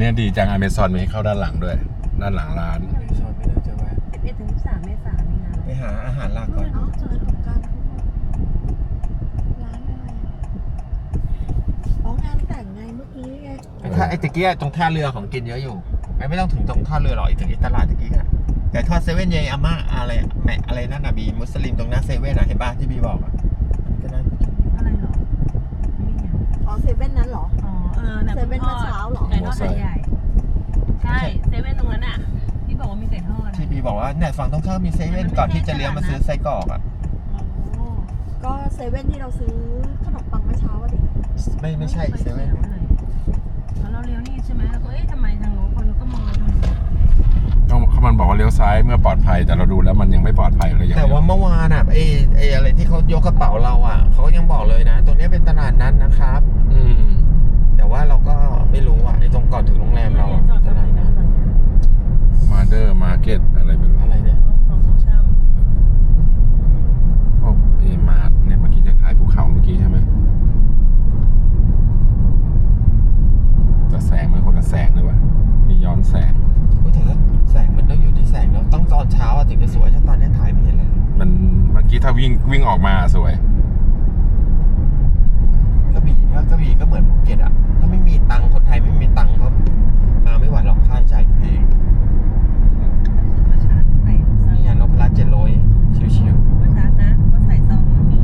นี้ยดีจังอเมซอนมีให้เข้าด้านหลังด้วย ด้านหลังร้านชอนไม่น่าจะแวะ11ถึง13เมษายนนี่นะไปหาอาหารหลักก่อนเอ้าเจอตรงกลางร้านอะไรอะอ๋องานแต่งไงเมื่อกี้ไงถ้าไอ้ตะกี้ตรงท่าเรือของกินเยอะอยู่ไอ้ไม่ต้องถึงตรงท่าเรือหรอกไอ้ถึงไอ้ตลาดตะกี้อะแต่ทอดเซเว่นยายอาม่าอะไรอะแหม่อะไรนั่นน่ะบีมุสลิมตรงหน้าเซเว่นอะเห็นป่ะที่บีบอกอะก็นั่นอะไรเหรอนี่ไงอ๋อเซเว่นนั้นเหรออ๋อ เออน่ะเซเว่นคุณพ่เมื่อเช้าเหรอ ไก่ทอดไก่ใหญ่ ใช่เซเว่นตรงนั้นอะ ที่บอกว่ามีไก่ทอดอะที่บีบอกว่าเนี่ยฝั่งตรงข้ามมีเซเว่นก่อนที่จะเลี้ยวมาซื้อไส้กรอกอะอ๋อก็เซเว่นที่เราซื้อขนมปังเมื่อเช้าอะดิไม่ไม่ใช่เซเว่นแล้วเราเลี้ยวนี่ใช่ไหมแล้วก็เอ๊ะทำไมทางโน้นคนก็มองทางนี้ต้องเขามันบอกว่าเลี้ยวซ้ายเมื่อปลอดภัยแต่เราดูแล้วมันยังไม่ปลอดภัยเลยอย่างแต่เดียวว่าเมื่อวานอะไอ้ไอ้อะไรที่เขายกกระเป๋าเราอะเขาก็ยัง วิ่งวิ่งออกมาสวย กระบี่ถ้ากระบี่ก็เหมือนภูเก็ตอะถ้าไม่มีตังค์คนไทยไม่มีตังค์ก็มาไม่ไหวหรอกค่าใช้จ่ายแพงก็คือว่าชาร์จใส่ซองนี่ไงนพรัตน์เจ็ดร้อยชิวว่าชาร์จนะก็ใส่ซองมันมี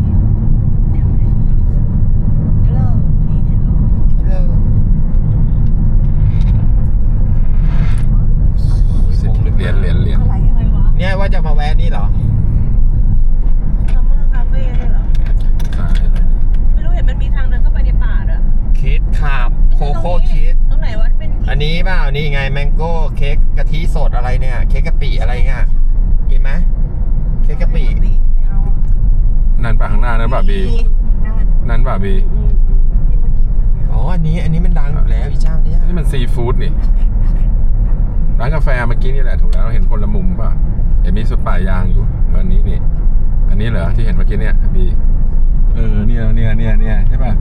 เดี๋ยวเลยเดี๋ยวเลยนี่เห็นเลยๆเลิกสิบเหรียญเหรียญเหรียญอะไรอะไรอะวะเนี่ยว่าจะมาแวะนี่เหรอซัม เมอร์คาเฟ่เนี่ยเหรอซ้ายเลยไม่รู้เห็นมันมีทางเดินเข้าไปในป่าอะคิดขับโคโค่คิด ตรงไหนวะเป็นอันนี้เปล่านี่ไงแมงโก้เค้กกะทิสดอะไรเนี่ย เค้กกะปิอะไรเงี้ยกินไหมเค้กกะปิไม่เอาอะนั่นป่ะข้างหน้านั่นป่ะบี นั่นนั่นป่ะบีอืมอืมที่เมื่อกี้มันเนี่ยอ๋ออันนี้อันนี้มันดังอยู่แล้วอีเจ้าเนี่ยนี่มันซีฟู้ดนี่ ร้านกาแฟเมื่อกี้นี่แหละถูกแล้วเราเห็นคนละมุมป่ะเห็นมีสุดป่ายางอยู่ เหรอที่เห็นเมื่อกี้เนี่ยมีเออเนี่ยเนี่ยเนี่ยเนี่ยใช่ป่ะ